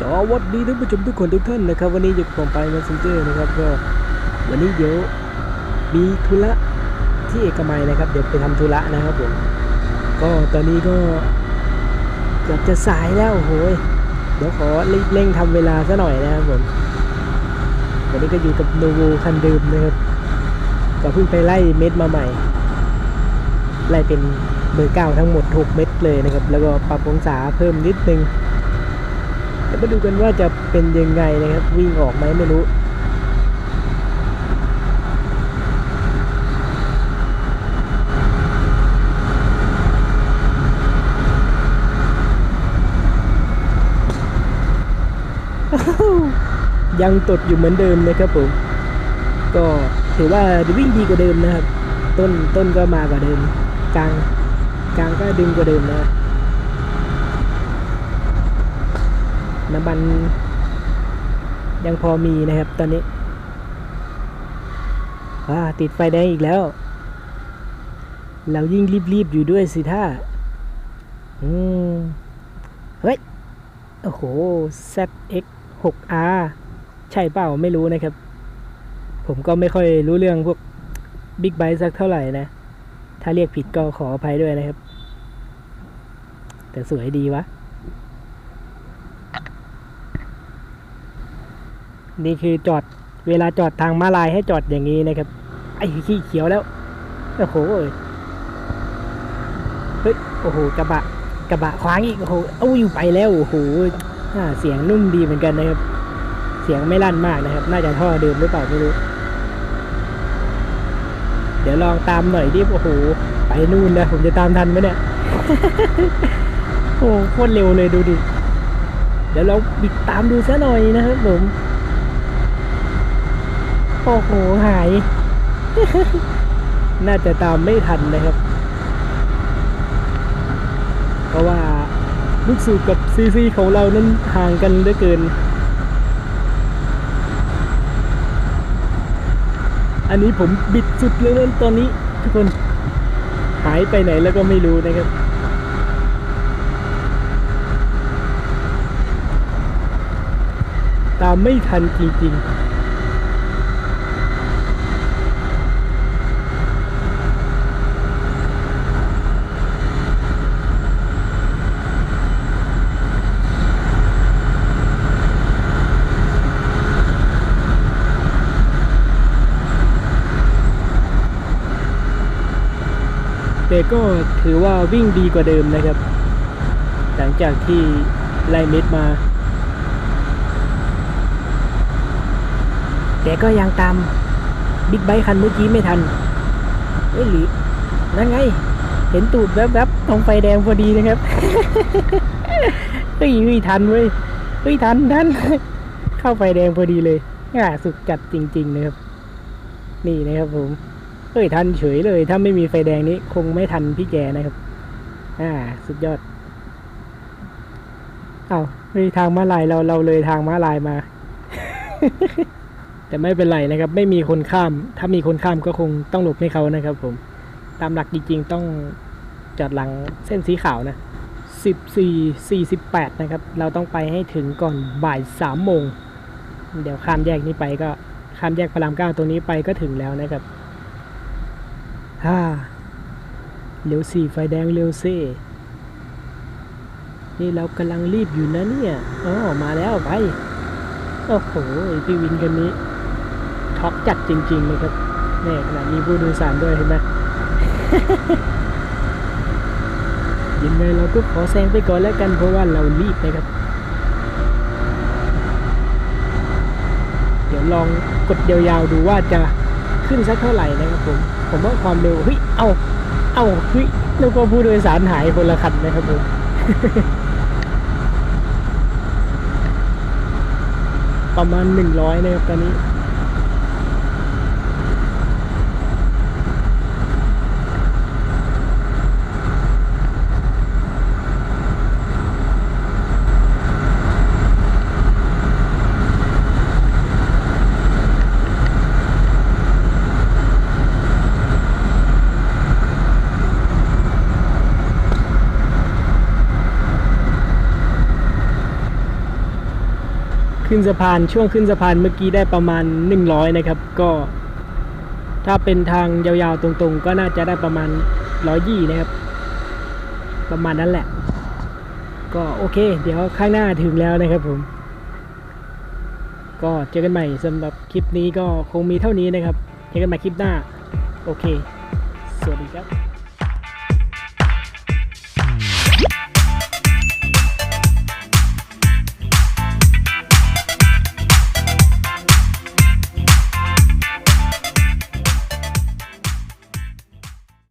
สวัสดีท่านผู้ชมทุกคนทุกท่านนะครับ วันนี้อยู่กับผมไปมาเซนเจอร์นะครับก็วันนี้เดี๋ยวมีธุระที่เอกมัยนะครับ เดี๋ยวไปทำธุระนะครับผมก็ตอนนี้ก็เกือบจะสายแล้วโอ้โหยเดี๋ยวขอรีบเร่งทำเวลาซะหน่อยนะครับผมวันนี้ก็อยู่กับโนโวคันเดิมนะครับก็เพิ่งไปไล่เม็ดมาใหม่ ไล่เป็นเบอร์เก้าทั้งหมด 6 เม็ดเลยนะครับ แล้วก็ปรับองศาเพิ่มนิดนึง เดี๋ยวมาดูกันว่าจะเป็นยังไงนะครับ วิ่งออกไหมไม่รู้ยังตดอยู่เหมือนเดิมนะครับผม ก็ถือว่าวิ่งดีกว่าเดิมนะครับ ต้นต้นก็มากว่าเดิม กลางกลางก็ดึงกว่าเดิมนะ น้ำมัน ยังพอมีนะครับตอนนี้อ่าติดไฟแดงอีกแล้ว เรายิ่งรีบๆอยู่ด้วยสิท่าอืมเฮ้ย โอ้โห ZX 6R ใช่เปล่าไม่รู้นะครับ ผมก็ไม่ค่อยรู้เรื่องพวกบิ๊กไบค์สักเท่าไหร่นะ ถ้าเรียกผิดก็ขออภัยด้วยนะครับ แต่สวยดีวะ นี่คือจอดเวลาจอดทางมาลายให้จอดอย่างนี้นะครับ ไอ้ขี้เขียวแล้ว โอ้โหเฮ้ย โอ้โห กระบะ กระบะขวางอีก โอ้โหเอาอยู่ไปแล้ว โอ้โหเสียงนุ่มดีเหมือนกันนะครับ เสียงไม่ลั่นมากนะครับ น่าจะท่อเดิมหรือเปล่าไม่รู้ เดี๋ยวลองตามหน่อยดิ โอ้โห ไปนู่นนะผมจะตามทันไหมเนี่ย โอ้โห โคตรเร็วเลยดูดิ เดี๋ยวเราบิดตามดูซะหน่อยนะครับผม โอ้โห หาย น่าจะตามไม่ทันนะครับ เพราะว่าลูกสูบกับซีซีของเรานั้นห่างกันเหลือเกิน อันนี้ผมบิดสุดเลยนะตอนนี้ ทุกคนหายไปไหนแล้วก็ไม่รู้นะครับตามไม่ทันจริงๆ แต่ก็ถือว่าวิ่งดีกว่าเดิมนะครับ หลังจากที่ไล่เม็ดมา แต่ก็ยังตามบิ๊กไบค์คันเมื่อกี้ไม่ทันเอ้ยหรือนั่นไง เห็นตูดแวบๆตรงไฟแดงพอดีนะครับเฮ้ยเฮ้ยทันเว้ยเฮ้ยทันทันเข้าไฟแดงพอดีเลยง่าสุดจัดจริง ๆ นะครับ นี่นะครับผม เฮ้ยทันเฉยเลย ถ้าไม่มีไฟแดงนี้ คงไม่ทันพี่แกนะครับ อ่า สุดยอด เอา้าเฮ้ยทางม้าลายเราเราเลยทางม้าลายมา แต่ไม่เป็นไรนะครับ ไม่มีคนข้าม ถ้ามีคนข้ามก็คงต้องหลบให้เขานะครับ ผม ตามหลักจริงๆต้องจอดหลังเส้นสีขาวนะสิบสี่สี่สิบแปดนะครับ เราต้องไปให้ถึงก่อนบ่ายสามโมง เดี๋ยวข้ามแยกนี้ไปก็ข้ามแยกพระรามเก้าตรงนี้ไปก็ถึงแล้วนะครับ ฮ่าเร็วสี่ไฟแดงเร็วสินี่เรากำลังรีบอยู่นะเนี่ยอ๋อมาแล้วไป โอ้โหพี่วินกันนี้ท็อกจัดจริงๆเลยครับนี่ขนาดมีผู้โดยสารด้วยเห็นไหมยังไงเราก็ขอแซงไปก่อนแล้วกันเพราะว่าเรารีบนะครับ เดี๋ยวลองกดยาวๆดูว่าจะขึ้นสักเท่าไหร่นะครับผม ผมว่าความเร็วเฮ้ยเอาเอาเฮ้ยแล้วก็ผู้โดยสารหายคนละคันนะครับผมประมาณหนึ่งร้อยนะครับตอนนี้ ขึ้นสะพานช่วงขึ้นสะพานเมื่อกี้ได้ประมาณ 100 นะครับ ก็ ถ้าเป็นทางยาวๆตรงๆ ก็น่าจะได้ประมาณร้อยยี่นะครับ ประมาณนั้นแหละ ก็โอเค เดี๋ยวข้างหน้าถึงแล้วนะครับผม ก็เจอกันใหม่สำหรับคลิปนี้ก็คงมีเท่านี้นะครับ เจอกันใหม่คลิปหน้า โอเค สวัสดีครับ